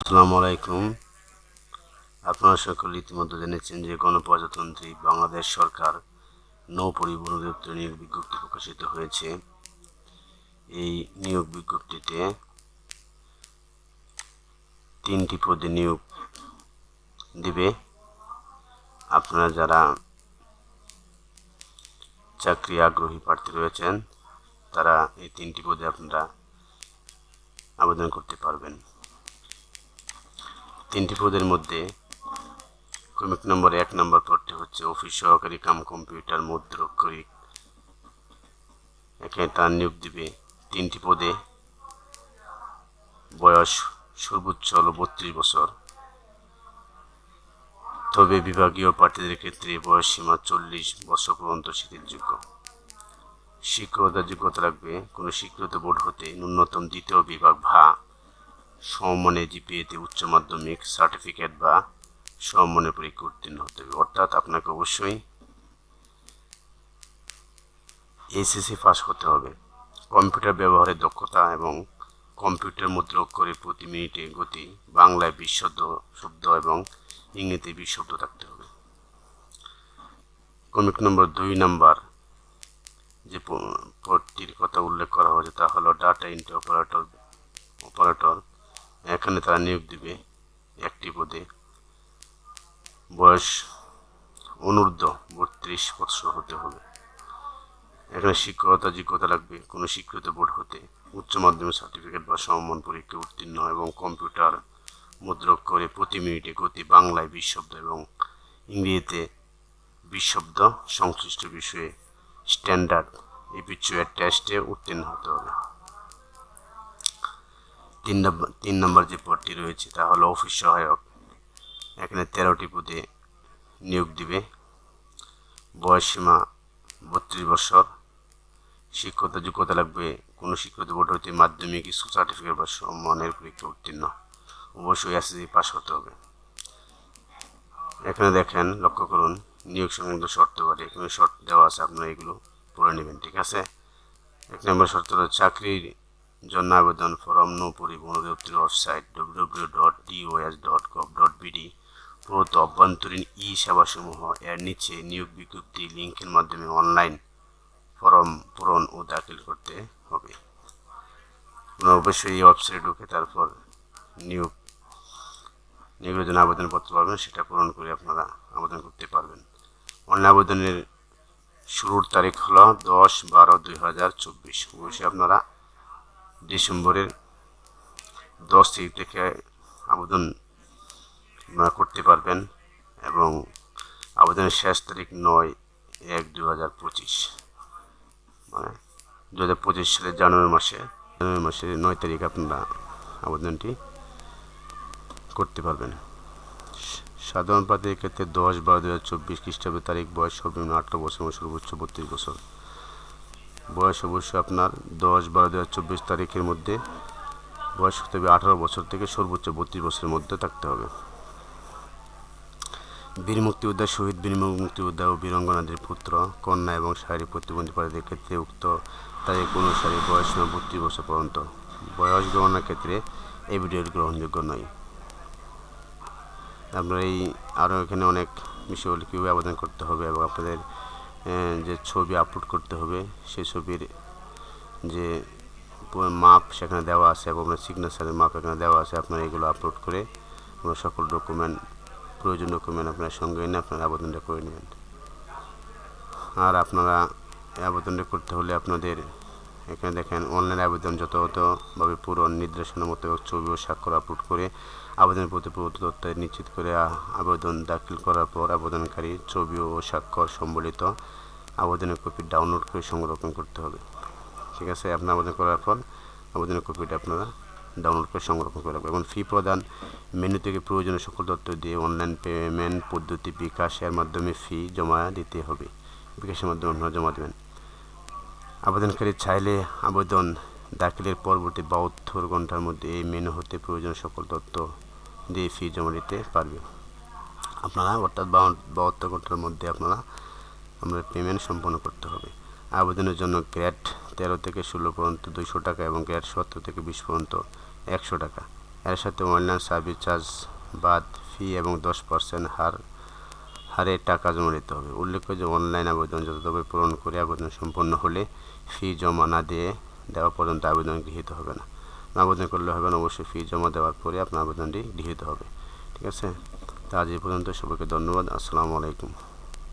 আসসালামু আলাইকুম। আপনারা সকল ইতিমধ্যে জেনেছেন যে গণপ্রজাতন্ত্রী বাংলাদেশ সরকার নৌ পরিবহন অধিদপ্তর নিয়োগ বিজ্ঞপ্তি প্রকাশিত হয়েছে। এই নিয়োগ বিজ্ঞপ্তিতে তিনটি পদে নিয়োগ দিবে। আপনারা যারা চাকরি আগ্রহী প্রার্থী রয়েছেন, তারা এই তিনটি পদে আপনারা আবেদন করতে পারবেন। তিনটি পদের মধ্যে ক্রমিক নম্বর এক, নম্বর পদটি হচ্ছে অফিস সহকারী কাম কম্পিউটার মুদ্রক্ষরিক এখানে তার নিয়োগ দিবে তিনটি পদে। বয়স সর্বোচ্চ হলো বত্রিশ বছর। তবে বিভাগীয় প্রার্থীদের ক্ষেত্রে বয়স সীমা চল্লিশ বছর পর্যন্ত শিথিলযোগ্য। শিক্ষকতার যোগ্যতা লাগবে কোনো স্বীকৃত বোর্ড হতে ন্যূনতম দ্বিতীয় বিভাগ ভা। সমমানের জিপিএতে উচ্চ মাধ্যমিক সার্টিফিকেট বা সমমানের পরীক্ষা উত্তীর্ণ হতে হবে। অর্থাৎ আপনাকে অবশ্যই এসএসসি পাস হতে হবে। কম্পিউটার ব্যবহারের দক্ষতা এবং কম্পিউটার মুদ্রা অক্ষরে প্রতি মিনিটে গতি, বাংলায় বিশ শব্দ এবং ইংরেজিতে বিশ শব্দ থাকতে হবে। কমিক নম্বর দুই নাম্বার যে পদটির কথা উল্লেখ করা হয়েছে তা হলো ডাটা এন্ট্রি অপারেটর অপারেটর এখানে তারা নিয়োগ দিবে একটি পদে। বয়স অনূর্ধ্ব বত্রিশ বৎসর হতে হবে। এখানে শিক্ষকতা, যোগ্যতা লাগবে কোনো স্বীকৃত বোর্ড হতে। উচ্চ মাধ্যমিক সার্টিফিকেট বা সমমান পরীক্ষা উত্তীর্ণ এবং কম্পিউটার মুদ্রক করে প্রতি মিনিটে গতি বাংলায় বিশ শব্দ এবং ইংরেজিতে বিশ শব্দ সংশ্লিষ্ট বিষয়ে স্ট্যান্ডার্ড এই পিচুয়ের টেস্টে উত্তীর্ণ হতে হবে। তিন নম্বর তিন নম্বর যে পদটি রয়েছে তা হলো অফিস সহায়ক। এখানে তেরোটি পদে নিয়োগ দিবে। বয়স সীমা বত্রিশ বছর। শিক্ষকতা যোগ্যতা লাগবে, কোনো শিক্ষিত বোর্ড হইতে মাধ্যমিক, স্কুল সার্টিফিকেট বা সম্মানের পরীক্ষা উত্তীর্ণ। অবশ্যই এসএসসি পাস হতে হবে। এখানে দেখেন, লক্ষ্য করুন, নিয়োগ সংক্রান্ত শর্ত করে এখানে শর্ত দেওয়া আছে, আপনারা এগুলো পড়ে নেবেন, ঠিক আছে? এক নম্বর শর্ত হলো চাকরির জন্য আবেদন ফরম নৌ পরিবহন অধিদপ্তর website W dot DOS dot gov dot BD প্রত অভ্যন্তরীণ ই সেবাসমূহ এর নিচে নিয়োগ বিজ্ঞপ্তি লিঙ্কের মাধ্যমে অনলাইন ফর্ম পূরণ ও দাখিল করতে হবে। অবশ্যই এই ওয়েবসাইটে ঢুকে তারপর নিয়োগ, নিয়োগের জন্য আবেদনপত্র পাবেন, সেটা পূরণ করে আপনারা আবেদন করতে পারবেন। অনলাইন আবেদনের শুরুর তারিখ হলো দশ বারো দুই হাজার চব্বিশ। অবশ্যই আপনারা ডিসেম্বরের দশ তারিখ থেকে আবেদন আপনারা করতে পারবেন এবং আবেদনের শেষ তারিখ নয় এক দু হাজার পঁচিশ। মানে দু হাজার পঁচিশ সালের জানুয়ারি মাসে, জানুয়ারি মাসের নয় তারিখ আপনারা আবেদনটি করতে পারবেন। সাধারণ প্রার্থীর ক্ষেত্রে দশ বারো দু হাজার চব্বিশ খ্রিস্টাব্দের তারিখ, বয়স সর্বনিম্ন আঠারো বছর এবং সর্বোচ্চ বত্রিশ বছর। বয়স অবশ্যই আপনার দশ বারো দু হাজার চব্বিশ তারিখের মধ্যে। বয়স হতে হবে আঠারো বছর থেকে সর্বোচ্চ বত্রিশ বছরের মধ্যে থাকতে হবে। বীর মুক্তিযোদ্ধা শহীদ বীর মুক্তিযোদ্ধা ও বীরঙ্গনাদের পুত্র, কন্যা এবং শারীরিক প্রতিবন্ধী প্রার্থীদের ক্ষেত্রে উক্ত তারিখ অনুসারে বয়স সীমা বত্রিশ বছর পর্যন্ত। বয়স গণনার ক্ষেত্রে এই ভিডিওটি গ্রহণযোগ্য নয়। আপনার এই আরও এখানে অনেক বিষয়গুলি কীভাবে আবেদন করতে হবে এবং আপনাদের যে ছবি আপলোড করতে হবে, সেই ছবির যে মাপ সেখানে দেওয়া আছে এবং আপনার সিগনেচারের মাপ এখানে দেওয়া আছে, আপনার এগুলো আপলোড করে আপনার সকল ডকুমেন্ট প্রয়োজন ডকুমেন্ট আপনার সঙ্গে এনে আপনার আবেদনটা করে নেবেন। আর আপনারা আবেদনটা করতে হলে আপনাদের এখানে দেখেন অনলাইন আবেদন যথাযথভাবে পূরণ, নির্দেশনা মতো ছবি ও স্বাক্ষর আপলোড করে আবেদনের প্রতি প্রভূত তথ্য নিশ্চিত করে আবেদন দাখিল করার পর আবেদনকারী ছবি ও স্বাক্ষর সম্বলিত আবেদনের কপি ডাউনলোড করে সংরক্ষণ করতে হবে। ঠিক আছে, আপনার আবেদন করার পর আবেদনের কপিটা আপনারা ডাউনলোড করে সংরক্ষণ করে রাখবেন। এবং ফি প্রদান মেনু থেকে প্রয়োজনীয় সকল তথ্য দিয়ে অনলাইন পেমেন্ট পদ্ধতি বিকাশের মাধ্যমে ফি জমা দিতে হবে। বিকাশের মাধ্যমে আপনারা জমা দেবেন। আবেদনকারী চাইলে আবেদন দাখিলের পরবর্তী বাহাত্তর ঘণ্টার মধ্যে এই মেনু হতে প্রয়োজন সকল তথ্য দিয়ে ফি জমা দিতে পারবে আপনারা অর্থাৎ বাহাত্তর ঘণ্টার মধ্যে আপনারা আপনার পেমেন্ট সম্পন্ন করতে হবে। আবেদনের জন্য গ্রেড তেরো থেকে ষোলো পর্যন্ত দুইশো টাকা এবং গ্রেড সতেরো থেকে বিশ পর্যন্ত একশো টাকা। এর সাথে অনলাইন সার্ভিস চার্জ বাদ ফি এবং দশ পার্সেন্ট হার হারে টাকা জমা নিতে হবে। উল্লেখ্য যে অনলাইন আবেদন যথাযথভাবে পূরণ করে আবেদন সম্পন্ন হলে ফি জমা না দিয়ে দেওয়া পর্যন্ত আবেদন গৃহীত হবে না। আবেদন করলে হবে না, অবশ্যই ফি জমা দেওয়ার পরে আপনার আবেদনটি গৃহীত হবে। ঠিক আছে? তা আজ এই পর্যন্ত সবাইকে ধন্যবাদ। আসসালামু আলাইকুম।